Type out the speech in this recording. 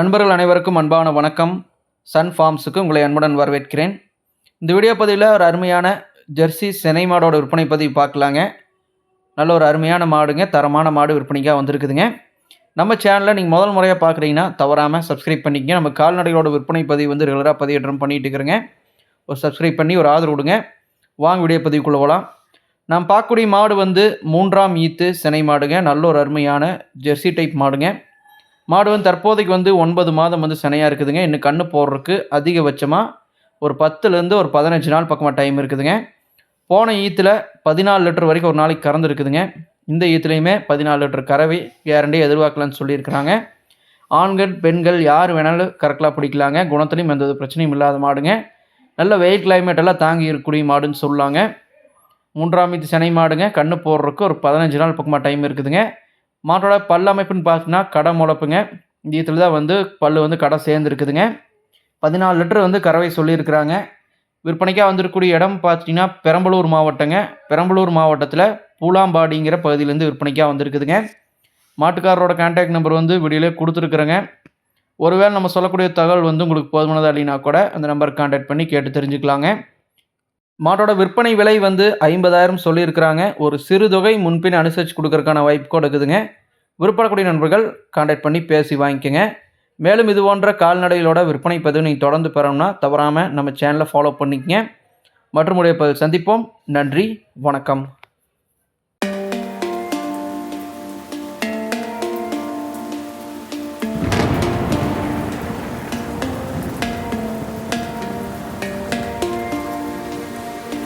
நண்பர்கள் அனைவருக்கும் அன்பான வணக்கம். சன் ஃபார்ம்ஸுக்கு உங்களை அன்புடன் வரவேற்கிறேன். இந்த வீடியோ பதிவில் ஒரு அருமையான ஜெர்சி செனை மாடோட விற்பனை பதிவு பார்க்கலாங்க. நல்ல ஒரு அருமையான மாடுங்க தரமான மாடு விற்பனைக்காக வந்திருக்குதுங்க. நம்ம சேனலில் நீங்கள் முதல் முறையாக பார்க்குறீங்கன்னா தவறாமல் சப்ஸ்கிரைப் பண்ணிக்கங்க. நம்ம கால்நடைகளோட விற்பனை பதிவு வந்து ரெகுலராக பதிவேற்றம் பண்ணிகிட்டு இருக்கிறேங்க. ஒரு சப்ஸ்கிரைப் பண்ணி ஒரு ஆதரவு கொடுங்க. வாங்க வீடியோ பதிவுக்குள்ளே போகலாம் நாம் பார்க்கக்கூடிய மாடு வந்து மூன்றாம் ஈத்து செனை மாடுங்க. நல்ல ஒரு அருமையான ஜெர்சி டைப் மாடுங்க. மாடு வந்து தற்போதைக்கு வந்து ஒன்பது மாதம் வந்து சினையாக இருக்குதுங்க. இன்னும் கண்ணு போடுறதுக்கு அதிகபட்சமாக ஒரு பத்துலேருந்து ஒரு பதினஞ்சு நாள் பக்கமாக டைம் இருக்குதுங்க. போன ஈத்தில் பதினாலு லிட்டர் வரைக்கும் ஒரு நாளைக்கு கறந்துருக்குதுங்க இந்த ஈத்துலேயுமே பதினாலு லிட்டர் கறவை கேரண்டி எதிர்பார்க்கலான்னு சொல்லியிருக்கிறாங்க. ஆண்கள் பெண்கள் யார் வேணாலும் கறக்கலாம் பிடிக்கலாங்க. குணத்துலையும் எந்த ஒரு பிரச்சனையும் இல்லாத மாடுங்க. நல்ல வெயில் கிளைமேட்டெல்லாம் தாங்கி இருக்கக்கூடிய மாடுன்னு சொல்லாங்க. மூன்றாம் மீது சினை மாடுங்க. கண்ணு போடுறதுக்கு ஒரு பதினஞ்சு நாள் பக்கமாக டைம் இருக்குதுங்க. மாட்டோட பல் அமைப்புன்னு பார்த்தீங்கன்னா கடை முளப்புங்க இந்த இதில் தான் வந்து பல் வந்து கடை சேர்ந்துருக்குதுங்க. பதினாலு லிட்டர் வந்து கறவை சொல்லியிருக்கிறாங்க. விற்பனைக்காக வந்திருக்கக்கூடிய இடம் பார்த்தீங்கன்னா பெரம்பலூர் மாவட்டங்க. பெரம்பலூர் மாவட்டத்தில் பூலாம்பாடிங்கிற பகுதியிலேருந்து விற்பனைக்காக வந்திருக்குதுங்க. மாட்டுக்காரரோட கான்டாக்ட் நம்பர் வந்து வீடியோலே கொடுத்துருக்குறேங்க. ஒருவேளை நம்ம சொல்லக்கூடிய தகவல் வந்து உங்களுக்கு போதுமானதாக இல்லைனா கூட அந்த நம்பருக்கு கான்டாக்ட் பண்ணி கேட்டு தெரிஞ்சுக்கலாங்க. மாட்டோட விற்பனை விலை வந்து ஐம்பதாயிரம் சொல்லியிருக்கிறாங்க. ஒரு சிறு தொகை முன்பின் அனுசரித்து கொடுக்கறதுக்கான வாய்ப்பு கொடுக்குதுங்க விற்பனக்கூடிய நண்பர்கள் கான்டாக்ட் பண்ணி பேசி வாங்கிக்கோங்க. மேலும் இது போன்ற கால்நடைகளோட விற்பனை பதிவு நீங்கள் தொடர்ந்து பெறணும்னா தவறாமல் நம்ம சேனலை ஃபாலோ பண்ணிக்கங்க. மற்றும் உடைய சந்திப்போம். நன்றி. வணக்கம்.